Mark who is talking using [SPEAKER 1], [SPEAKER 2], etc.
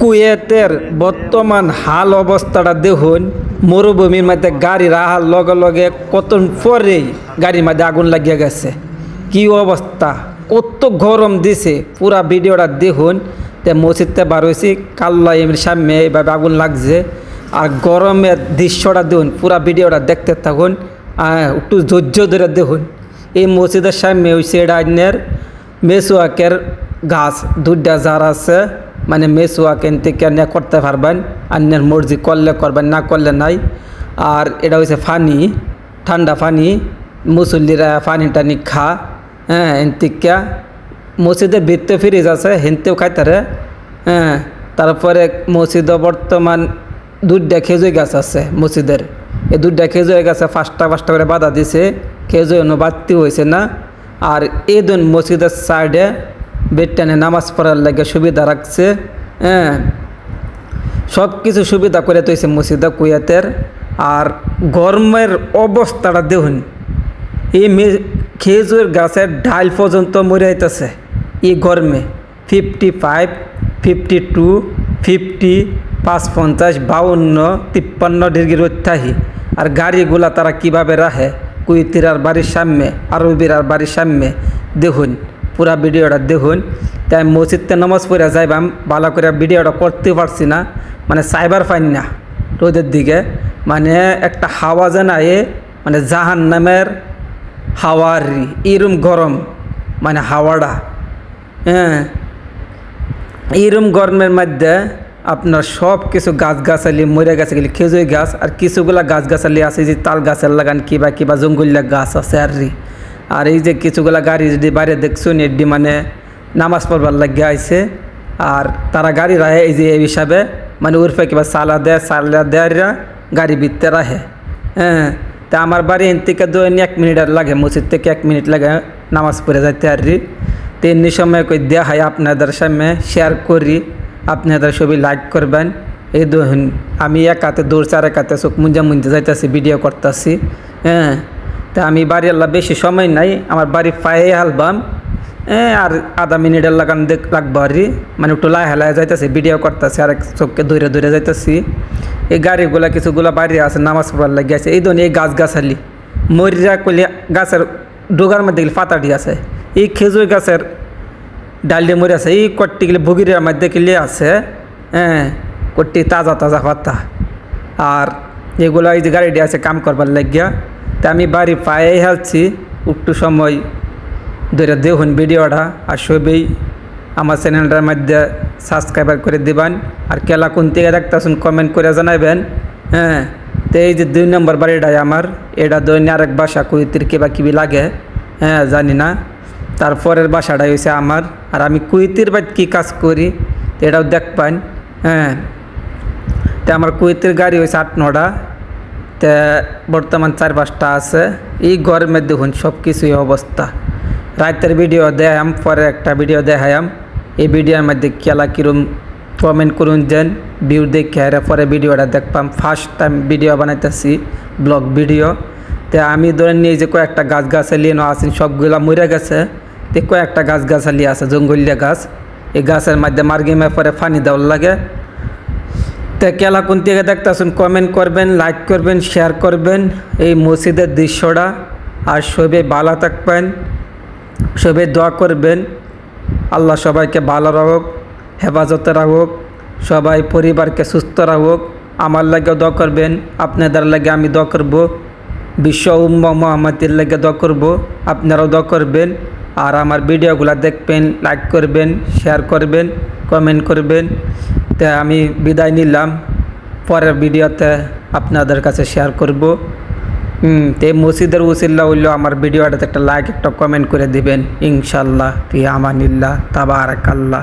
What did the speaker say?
[SPEAKER 1] কুয়েতের বর্তমান হাল অবস্থাটা দেখুন, মরুভূমির মধ্যে গাড়ি রাহার লগে লগে কত পরেই গাড়ির মধ্যে আগুন লাগিয়ে গেছে। কি অবস্থা? কত গরম দিছে। পুরা ভিডিওটা দেখুন, তে মসজিদতে বার হয়েছি কাল্লা এমনি সামনে এইভাবে আগুন লাগছে। আর গরমের দৃশ্যটা দেখুন, পুরা ভিডিওটা দেখতে থাকুন, আর একটু ধৈর্য ধরে দেখুন। এই মসজিদের সামনে হয়েছে এটা মেসোয়াকের গাছ, দুইটা যার আছে। মানে মেসোয়াক এন থেকে নিয়ে করতে পারবেন? অন্যের মর্জি করলে করবেন, না করলে নাই। আর এটা হচ্ছে ফানি, ঠান্ডা পানি মুসল্লিরা পানি টানি খা হ্যাঁ এন থেকে মসজিদে বৃত্তে ফ্রিজ আছে, হেনতেও খাইতারে হ্যাঁ। তারপরে মসজিদে বর্তমান দুধটা খেজুর গাছ আছে মসজিদের। এই দুধটা খেজুর গাছে পাঁচটা পাঁচটা করে বাধা দিছে, খেজুর বাড়তি হয়েছে না। আর এই দুন মসজিদের সাইডে বেডটানে নামাজ পড়ার লাগে সুবিধা রাখছে হ্যাঁ। সব কিছু সুবিধা করে তৈছে মসজিদা কুয়াতের। আর গরমের অবস্থাটা দেখুন, এই খেজুর গাছের ডাল পর্যন্ত মরে যাইতেছে এই গরমে। Fifty five fifty two fifty পাঁচ পঞ্চাশ বাউন্ন, তিপ্পান্ন ডিগ্রি অত্যাহি। আর গাড়িগুলা তারা কীভাবে রাখে? কুইতিরার বাড়ির সামনে, আরবিরার বাড়ির সামনে। দেখুন পুরা ভিডিওটা দেখুন। তাই মসজিদতে নামাজ পড়ে যাইবাম ভালো করে ভিডিওটা করতে পারছি না মানে সাইবার ফাইন না, রোদের দিকে। মানে একটা হাওয়া যেন জানায় মানে জাহান নামের হাওয়ারি ইরুম গরম মানে হাওয়াটা। হ্যাঁ এইরম গরমের মধ্যে আপনার সব কিছু গাছগাছালি মরে গেছে, গেলে খেজুর গাছ, আর কিছুগুলা গাছগাছালি আছে, যে তাল গাছের লাগান, কিবা কিবা জঙ্গলিয়া গাছ আছে আর। আর এই যে কিছুগুলা গাড়ি যদি বাইরে দেখছুন এডি মানে নামাজ পড়বার লাগিয়ে আইছে। আর তারা গাড়ি রাহে, এই যে এই হিসাবে মানে উর্ফে কিবা সালা দেয়, সালা দেয়ারা গাড়ি বিততে রাহে। হ্যাঁ তা আমার বাড়ি এন থেকে দৈন এক মিনিট আর লাগে, মসজিদ থেকে এক মিনিট লাগে নামাজ পড়ে যাইতে আর রি। তো এমনি সময় কই দেয়া হয় আপনাদের সামনে শেয়ার করি, আপনাদের ছবি লাইক করবেন। এই দেখুন, আমি এক হাতে দৌড়, চার এক হাতে চোখ মুঞ্জা মুঞ্জা যাইতেছি ভিডিও করতেছি। হ্যাঁ তা আমি বাড়ি আল্লাহ বেশি সময় নাই, আমার বাড়ি পায়ে হালবাম আর আধা মিনিটের লাগান লাগবো আর মানে একটু লাই হেলায় যাইতেছি, ভিডিও করতেছি আর এক চোখকে দৌড়ে দৌড়ে যাইতেছি। এই গাড়িগুলা, কিছুগুলা বাড়ি আছে, নামাজ পড়ার লাগিয়ে আছে। এই ধরুন এই গাছ গাছালি মরিয়া কলি গাছের ডোগার মধ্যে গেলে পাতাটি আছে। এই খেজুর গাছের ডাল দিয়ে মরে আছে। এই কট্টি গেলে ভুগিরের মধ্যে গেলে আছে হ্যাঁ কট্টি তাজা তাজা পাতা। আর এগুলো এই যে গাড়িটি আছে, কাম করবার লাগিয়া। তা আমি বাড়ি পায়ে হেলছি একটু সময় ধরে দেখুন ভিডিওটা আর সবই আমার চ্যানেলটার মধ্যে সাবস্ক্রাইবার করে দিবেন। আর কেলা কোন থেকে দেখতেছুন কমেন্ট করে জানাবেন হ্যাঁ তো এই যে দুই নম্বর বাড়িটাই আমার, এটা দৈন্য আরেক বাসা, কুইতির কিবা কিবি লাগে। হ্যাঁ জানি না। তারপরের বাসাটাই হয়েছে আমার। আর আমি কুইতির বাদ কী কাজ করি, তো এটাও দেখবেন। হ্যাঁ তো আমার কুইতির গাড়ি হয়েছে আট নটা। তে বর্তমান চার পাঁচটা আছে। এই গরমের দেখুন সব কিছুই অবস্থা। রাতের ভিডিও দেখাম পরে একটা ভিডিও দেখায়াম এই ভিডিওর মধ্যে কেলা কিরম কমেন্ট করুন যেন ভিউ দেখে পরে ভিডিওটা দেখপাম ফার্স্ট টাইম ভিডিও বানাইতেছি ব্লগ ভিডিও। তো আমি ধরে নিয়ে যে কয়েকটা গাছ গাছালি আছেন, সবগুলা মরে গেছে। তো কয়েকটা গাছ গাছালি আছে, জঙ্গলিয়া গাছ। এই গাছের মধ্যে মার্গিমে পরে ফানি দেওয়ার লাগে। তো কেলা কোন থেকে দেখতেছেন কমেন্ট করবেন লাইক করবেন শেয়ার করবেন। এই মসজিদের দৃশ্যটা আর সবে ভালো থাকবেন, সবে দোয়া করবেন। আল্লাহ সবাইকে ভালো রাখুক, হেফাজতে রাখুক, সবাই পরিবারকে সুস্থ রাখুক। আমার লাগে দোয়া করবেন, আপনাদের লাগে আমি দোয়া করব। বিশ্ব উম্মা মোহাম্মদের লাগে দোয়া করব, আপনারাও দোয়া করবেন। আর আমার ভিডিওগুলো দেখবেন লাইক করবেন শেয়ার করবেন কমেন্ট করবেন। তা আমি বিদায় নিলাম। পরের ভিডিওতে আপনাদের কাছে শেয়ার করব। তে মসজিদের উসিল্লা উল্লো আমার ভিডিওটাতে একটা লাইক একটা কমেন্ট করে দিবেন। ইনশাল্লাহ ফি আমানিল্লাহ, তাবারাকাল্লাহ।